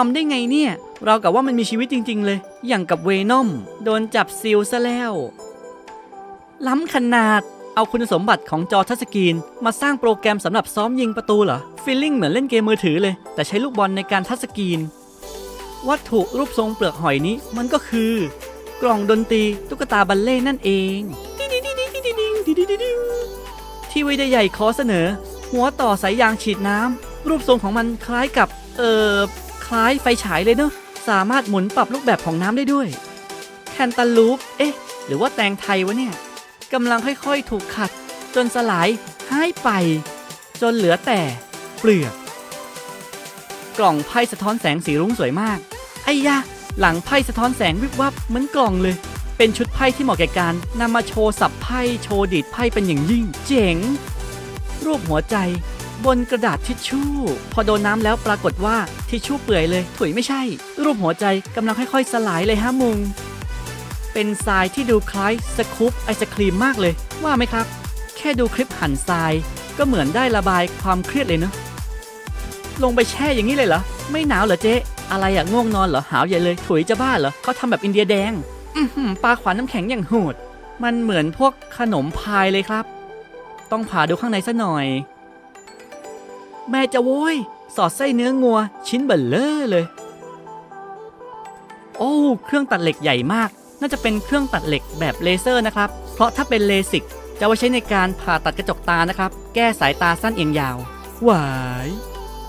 ทำได้ไงเนี่ย เรากับว่ามันมีชีวิตจริง ๆ เลย อย่างกับเวนอม โดนจับซิลซะแล้ว ล้ำขนาด เอาคุณสมบัติของจอทัชสกรีน มาสร้างโปรแกรมสำหรับซ้อมยิงประตูเหรอฟีลลิ่งเหมือนเล่นเกมมือถือเลย แต่ใช้ลูกบอลในการทัชสกรีน วัตถุรูปทรงเปลือกหอยนี้มันก็คือ กล่องดนตรีตุ๊กตาบัลเล่นั่นเองที่วีใหญ่ขอเสนอ หัวต่อสายยางฉีดน้ำรูปทรงของมันคล้ายกับ เอ่อ คล้ายไฟฉายเลยเนอะสามารถหมุนปรับรูปแบบของน้ำได้ด้วย แคนตาลูป เอ๊ะ หรือว่าแตงไทยวะเนี่ยกำลังค่อยๆถูกขัด จนสลายหายไป จนเหลือแต่เปลือก กล่องไพ่สะท้อนแสงสีรุ้งสวยมาก ไอ้ยะ หลังไพ่สะท้อนแสงวิบวับเหมือนกล่องเลย เป็นชุดไพ่ที่เหมาะแก่การนำมาโชว์สับไพ่โชว์ดีดไพ่เป็นอย่างยิ่ง เจ๋ง รูปหัวใจ บนกระดาษทิชชู่ พอโดนน้ำแล้วปรากฏว่าทิชชู่เปื่อยเลย ถุยไม่ใช่ รูปหัวใจกำลังค่อยๆสลายเลยฮะมุง เป็นทรายที่ดูคล้ายสกู๊ปไอศครีมมากเลย ว่าไหมครับ แค่ดูคลิปหั่นทราย ก็เหมือนได้ระบายความเครียดเลยเนอะลงไปแช่อย่างนี้เลยเหรอ ไม่หนาวเหรอเจ๊ อะไรอะง่วงนอนเหรอ หาวใหญ่เลย ถุยจะบ้าเหรอเขาทำแบบอินเดียแดง อืปลาขวานน้ำแข็งอย่างโหด มันเหมือนพวกขนมพายเลยครับ ต้องผ่าดูข้างในซะหน่อย แม่จะโว้ย สอดไส้เนื้องัว ชิ้นเบลเลอร์เลย โอ้ เครื่องตัดเหล็กใหญ่มาก น่าจะเป็นเครื่องตัดเหล็กแบบเลเซอร์นะครับ เพราะถ้าเป็นเลสิกจะไว้ใช้ในการผ่าตัดกระจกตานะครับ แก้สายตาสั้นเอียงยาว หวาย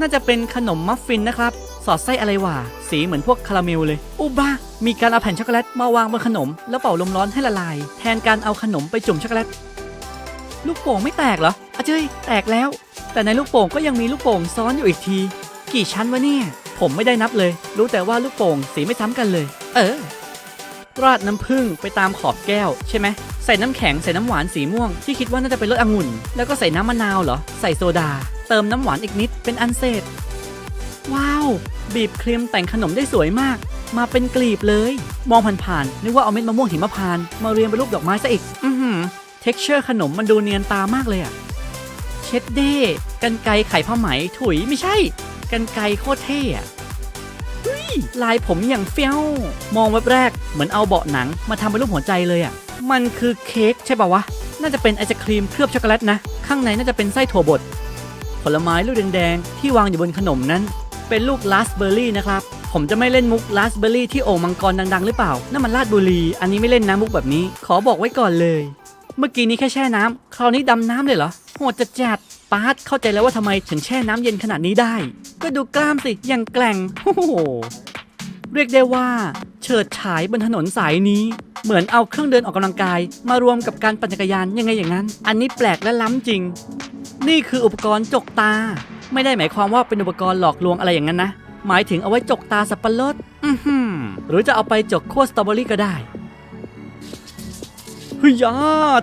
น่าจะเป็นขนมมัฟฟินนะครับ สอดไส้อะไรวะ สีเหมือนพวกคาราเมลเลย อุบ้า มีการเอาแผ่นช็อกโกแลตมาวางบนขนม แล้วเป่าลมร้อนให้ละลาย แทนการเอาขนมไปจุ่มช็อกโกแลต ลูกโป่งไม่แตกเหรออะเจ้ยแตกแล้ว แต่ในลูกโป่งก็ยังมีลูกโป่งซ้อนอยู่อีกที กี่ชั้นวะเนี่ย ผมไม่ได้นับเลย รู้แต่ว่าลูกโป่งสีไม่ซ้ำกันเลย เออ ราดน้ำผึ้งไปตามขอบแก้วใช่ไหมใส่น้ำแข็งใส่น้ำหวานสีม่วงที่คิดว่าน่าจะเป็นรสองุ่น แล้วก็ใส่น้ำมะนาวเหรอ ใส่โซดา เติมน้ำหวานอีกนิดเป็นอันเสร็จ ว้าว บีบครีมแต่งขนมได้สวยมาก มาเป็นกลีบเลย มองผ่านๆนึกว่าเอาเม็ดมะม่วงหิมพานต์มาเรียงเป็นรูปดอกไม้ซะอีก อือหือ เท็กเจอร์ขนมมันดูเนียนตามากเลยอะเช็ดเด้กันไกไข่ผ้าไหมถุยไม่ใช่ กันไกโคตรเท่อะลายผมอย่างเฟี้ยว มองแวบแรกเหมือนเอาเบาะหนังมาทำเป็นรูปหัวใจเลยอะมันคือเค้กใช่ป่าวะ น่าจะเป็นไอศครีมเคลือบช็อกโกแลตนะ ข้างในน่าจะเป็นไส้ถั่วบด ผลไม้ลูกแดงๆ ที่วางอยู่บนขนมนั้น เป็นลูกราสเบอร์รี่นะครับ ผมจะไม่เล่นมุกราสเบอร์รี่ที่โอ่งมังกรดังๆ หรือเปล่านั่นมันลาดบุรี อันนี้ไม่เล่นนะมุกแบบนี้ ขอบอกไว้ก่อนเลย เมื่อกี้นี้แค่แช่น้ำคราวนี้ดำน้ำเลยเหรอ โหดจัดจัดปาร์ตเข้าใจแล้วว่าทำไมถึงแช่น้ำเย็นขนาดนี้ได้ ก็ดูกล้ามสิ อย่างแกร่งโอ้โห เรียกได้ว่า เฉิดฉายบนถนนสายนี้ เหมือนเอาเครื่องเดินออกกำลังกาย มารวมกับการปั่นจักรยานยังไงอย่างนั้น อันนี้แปลกและล้ำจริง นี่คืออุปกรณ์จกตา ไม่ได้หมายความว่าเป็นอุปกรณ์หลอกลวงอะไรอย่างนั้นนะ หมายถึงเอาไว้จกตาสับปะรดอือหือหรือจะเอาไปจกขั้วสตรอเบอรี่ก็ได้ ฮ้ยยา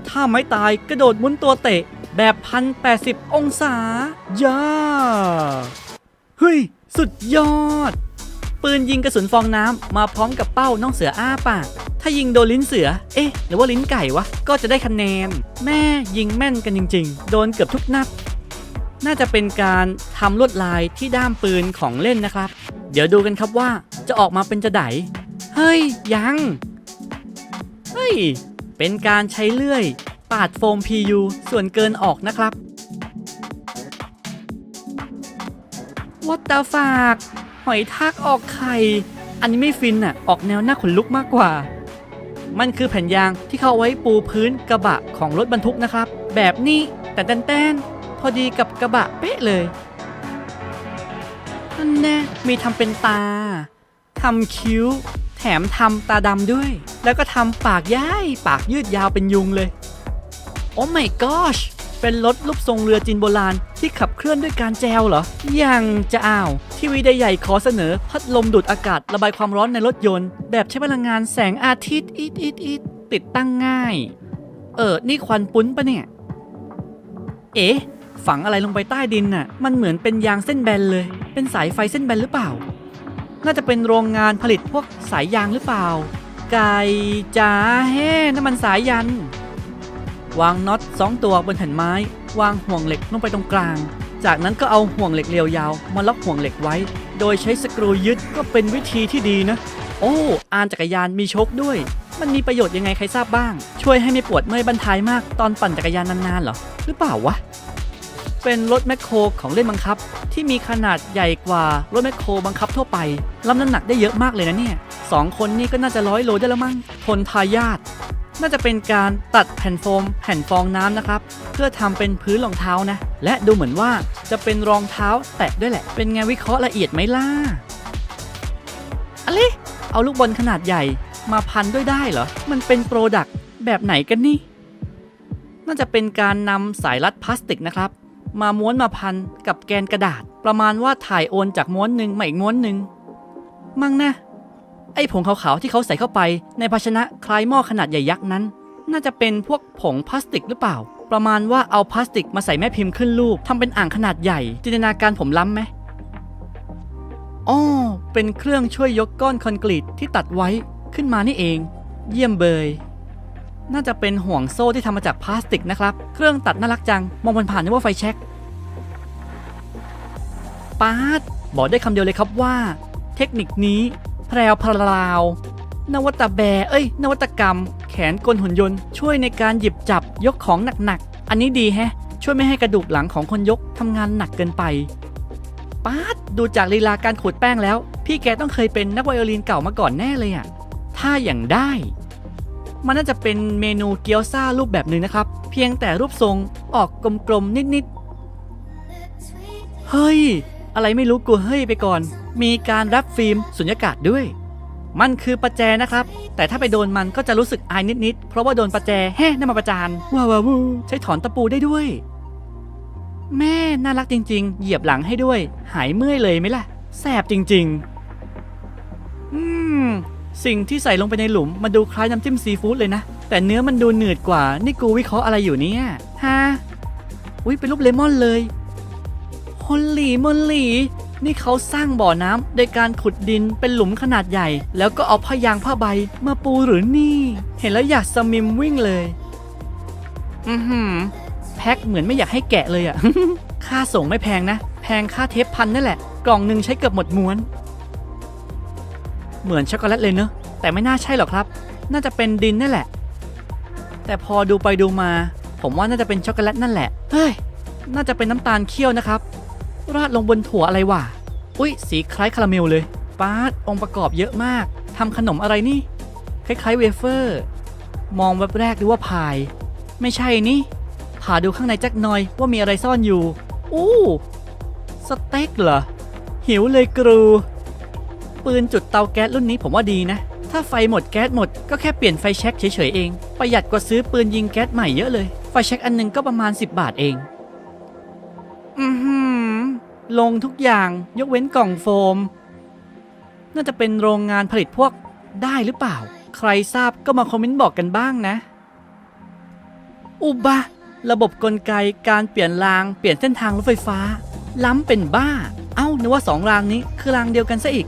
ถ้าไม่ตายกระโดดหมุนตัวเตะ แบบพันแปดสิบองศาย่าเฮ้ย สุดยอด ปืนยิงกระสุนฟองน้ำมาพร้อมกับเป้าน้องเสืออ้าปากถ้ายิงโดนลิ้นเสือ เอ๊ะ หรือว่าลิ้นไก่วะ ก็จะได้คะแนน แม่ยิงแม่นกันจริง ๆ โดนเกือบทุกนัด น่าจะเป็นการทำลวดลายที่ด้ามปืนของเล่นนะครับ เดี๋ยวดูกันครับว่าจะออกมาเป็นจะไดเฮ้ย ยัง เฮ้ย เป็นการใช้เลื่อย ปาดโฟม PU ส่วนเกินออกนะครับ วัตตาฝากหอยทากออกไข่ อันนี้ไม่ฟินอะออกแนวหน้าขนลุกมากกว่า มันคือแผ่นยางที่เขาไว้ปูพื้นกระบะของรถบรรทุกนะครับ แบบนี้แต่แตนๆพอดีกับกระบะเป๊ะเลยนั่นแน่มีทำเป็นตาทำคิ้ว มทำตาดำด้วย แล้วก็ทำปากย้ายปากยืดยาวเป็นยุงเลย โอ้ my gosh เป็นรถรูปทรงเรือจีนโบราณที่ขับเคลื่อนด้วยการแจวเหรอ ยังจะอ้าวทีวีได้ใหญ่ขอเสนอพัดลมดูดอากาศระบายความร้อนในรถยนต์ แบบใช้พลังงานแสงอาทิตย์อิดอิดอิดติดตั้งง่าย เออ นี่ควันปุ้นปะเนี่ย เอ๊ะ ฝังอะไรลงไปใต้ดินน่ะ มันเหมือนเป็นยางเส้นแบนเลย เป็นสายไฟเส้นแบนหรือเปล่า น่าจะเป็นโรงงานผลิตพวกสายยางหรือเปล่า ไก่จ๋าแฮ่น้ำมันสายยัน วางน็อตสองตัวบนแผ่นไม้ วางห่วงเหล็กลงไปตรงกลาง จากนั้นก็เอาห่วงเหล็กเรียวยาว มาล็อกห่วงเหล็กไว้ โดยใช้สกรูยึดก็เป็นวิธีที่ดีนะ โอ้ อานจักรยานมีชคด้วย มันมีประโยชน์ยังไงใครทราบบ้าง ช่วยให้ไม่ปวดเมื่อยบันทายมากตอนปั่นจักรยานนานๆหรอ หรือเปล่าวะ เป็นรถแมคโครของเล่นบังคับ ที่มีขนาดใหญ่กว่ารถแมคโครบังคับทั่วไปรับน้ำหนักได้เยอะมากเลยนะเนี่ยสองคนนี่ก็น่าจะร้อยโลได้แล้วมั้งทนทายาทน่าจะเป็นการตัดแผ่นโฟม แผ่นฟองน้ำนะครับ เพื่อทำเป็นพื้นรองเท้านะ และดูเหมือนว่าจะเป็นรองเท้าแตะด้วยแหละ เป็นไงวิเคราะห์ละเอียดไหมล่ะอะไรเอาลูกบอลขนาดใหญ่มาพันด้วยได้เหรอ มันเป็นโปรดักต์แบบไหนกันนี่ น่าจะเป็นการนำสายรัดพลาสติกนะครับ มาม้วนมาพันกับแกนกระดาษ ประมาณว่าถ่ายโอนจากม้วนหนึ่งมาอีกม้วนหนึ่งมั่งนะ ไอ้ผงขาวๆที่เขาใส่เข้าไป ในภาชนะคล้ายหม้อขนาดใหญ่ยักษ์นั้น น่าจะเป็นพวกผงพลาสติกหรือเปล่า ประมาณว่าเอาพลาสติกมาใส่แม่พิมพ์ขึ้นรูปทำเป็นอ่างขนาดใหญ่ จินตนาการผมล้ำไหมอ๋อเป็นเครื่องช่วยยกก้อนคอนกรีตที่ตัดไว้ขึ้นมานี่เอง เยี่ยมเบย น่าจะเป็นห่วงโซ่ที่ทำมาจากพลาสติกนะครับ เครื่องตัดน่ารักจัง มองผ่านๆนึกว่าไฟแช็กปาดบอกได้คำเดียวเลยครับว่า เทคนิคนี้แพรวพราว นวัตแบเอ้ย นวัตกรรม แขนกลหุ่นยนต์ช่วยในการหยิบจับยกของหนักๆ อันนี้ดีแฮะ ช่วยไม่ให้กระดูกหลังของคนยกทำงานหนักเกินไปปาดดูจากลีลาการขูดแป้งแล้ว พี่แกต้องเคยเป็นนักไวโอลินเก่ามาก่อนแน่เลยอะถ้าอย่างได้ มันน่าจะเป็นเมนูเกี๊ยวซ่ารูปแบบหนึ่งนะครับ เพียงแต่รูปทรงออกกลมๆนิดๆ เฮ้ย อะไรไม่รู้กูเฮ้ยไปก่อน มีการรับฟิล์มสุญญากาศด้วย มันคือประแจนะครับ แต่ถ้าไปโดนมันก็จะรู้สึกอายนิดๆ เพราะว่าโดนประแจแฮ่นั่นมาประจานว้าวว้าวใช้ถอนตะปูได้ด้วย แม่น่ารักจริง ๆ เหยียบหลังให้ด้วย หายเมื่อยเลยไหมล่ะ แสบจริง ๆ สิ่งที่ใส่ลงไปในหลุมมันดูคล้ายน้ำจิ้มซีฟู้ดเลยนะ แต่เนื้อมันดูหนืดกว่า นี่กูวิเคราะห์อะไรอยู่เนี่ยฮะอุ้ยเป็นรูปเลมอนเลยฮอลลี่มอนลี่นี่เขาสร้างบ่อน้ำโดยการขุดดินเป็นหลุมขนาดใหญ่ แล้วก็เอาผ้ายางผ้าใบมาปูหรือนี่ เห็นแล้วอยากสมิมวิ่งเลย อือหือแพ็คเหมือนไม่อยากให้แกะเลยอะ ค่าส่งไม่แพงนะ แพงค่าเทปพันนั่นแหละ กล่องหนึ่งใช้เกือบหมดม้วน เหมือนช็อกโกแลตเลยเนอะแต่ไม่น่าใช่หรอกครับ น่าจะเป็นดินนั่นแหละ แต่พอดูไปดูมา ผมว่าน่าจะเป็นช็อกโกแลตนั่นแหละเฮ้ยน่าจะเป็นน้ำตาลเคี่ยวนะครับ ราดลงบนถั่วอะไรวะอุ้ยสีคล้ายคาราเมลเลยป้าดองค์ประกอบเยอะมากทำขนมอะไรนี่ คล้ายๆเวเฟอร์ มองแวบแรกดูว่าพาย ไม่ใช่นี่ผ่าดูข้างในจักหน่อยว่ามีอะไรซ่อนอยู่ อู้ สเต็กเหรอ หิวเลยกรู ปืนจุดเตาแก๊สรุ่นนี้ผมว่าดีนะ ถ้าไฟหมดแก๊สหมดก็แค่เปลี่ยนไฟแช็กเฉยๆเอง ประหยัดกว่าซื้อปืนยิงแก๊สใหม่เยอะเลย ไฟแช็กอันหนึงก็ประมาณ 10 บาทเอง อือหือ ลงทุกอย่างยกเว้นกล่องโฟม น่าจะเป็นโรงงานผลิตพวกได้หรือเปล่า ใครทราบก็มาคอมเมนต์บอกกันบ้างนะ อุบะ ระบบกลไกการเปลี่ยนรางเปลี่ยนเส้นทางรถไฟฟ้า ล้ำเป็นบ้า เอ้านึกว่าสองรางนี้คือรางเดียวกันซะอีก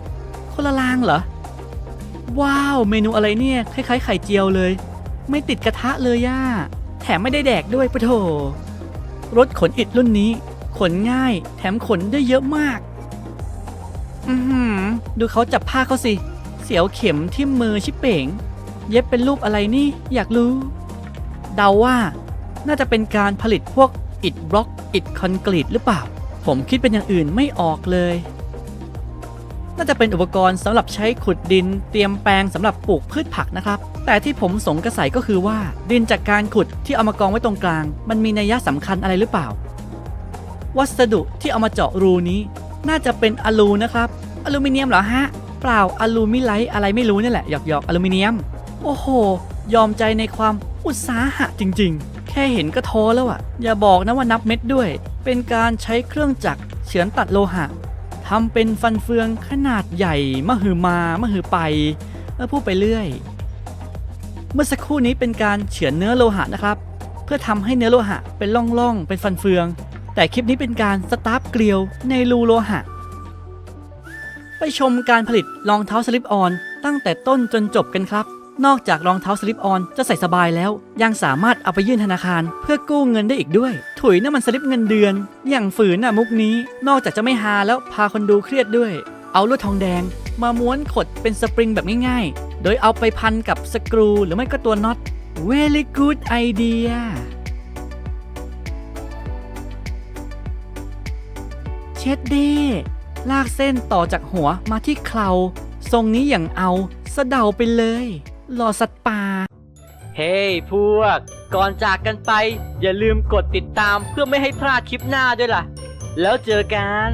คนละรางเหรอ ว้าว เมนูอะไรเนี่ย คล้ายๆ ไข่เจียวเลย ไม่ติดกระทะเลยย่าแถมไม่ได้แดกด้วยปะโถรถขนอิฐรุ่นนี้ ขนง่าย แถมขนได้เยอะมาก อือหือ ดูเขาจับผ้าเขาสิ เสียวเข็มที่มมือชิบเป่ง เย็บเป็นรูปอะไรนี่ อยากรู้ เดาว่า น่าจะเป็นการผลิตพวกอิฐบล็อกอิฐคอนกรีตหรือเปล่า ผมคิดเป็นอย่างอื่นไม่ออกเลย น่าจะเป็นอุปกรณ์สำหรับใช้ขุดดิน เตรียมแปลงสำหรับปลูกพืชผักนะครับ แต่ที่ผมสงกระใสก็คือว่า ดินจากการขุดที่เอามากองไว้ตรงกลาง มันมีนัยยะสำคัญอะไรหรือเปล่า วัสดุที่เอามาเจาะรูนี้ น่าจะเป็นอลูนะครับอลูมิเนียมเหรอฮะเปล่าอลูมิไลท์อะไรไม่รู้นี่แหละหยอกหยอกอลูมิเนียม โอ้โห ยอมใจในความอุตสาหะจริง ๆ แค่เห็นก็ท้อแล้วอะ อย่าบอกนะว่านับเม็ดด้วย เป็นการใช้เครื่องจักรเฉือนตัดโลหะ ทำเป็นฟันเฟืองขนาดใหญ่มหือมามหือไปเออพูดไปเรื่อย เมื่อสักครู่นี้เป็นการเฉือนเนื้อโลหะนะครับ เพื่อทำให้เนื้อโลหะเป็นร่องๆเป็นฟันเฟือง แต่คลิปนี้เป็นการสตาร์ฟเกลียวในรูโลหะ ไปชมการผลิตรองเท้าสลิปออนตั้งแต่ต้นจนจบกันครับ นอกจากรองเท้าสลิปออนจะใส่สบายแล้ว ยังสามารถเอาไปยื่นธนาคาร เพื่อกู้เงินได้อีกด้วย ถุยน้ำมันสลิปเงินเดือน อย่างฝืนน่ะมุกนี้ นอกจากจะไม่ฮาแล้วพาคนดูเครียดด้วย เอาลวดทองแดง มาม้วนขดเป็นสปริงแบบง่ายๆ โดยเอาไปพันกับสกรูหรือไม่ก็ตัวน็อต very good idea เช็ดเด้ลากเส้นต่อจากหัวมาที่เคราทรงนี้อย่างเอาสะเดาไปเลย หล่อสัตว์ป่า เฮ้ยพวก ก่อนจากกันไป อย่าลืมกดติดตามเพื่อไม่ให้พลาดคลิปหน้าด้วยล่ะ แล้วเจอกัน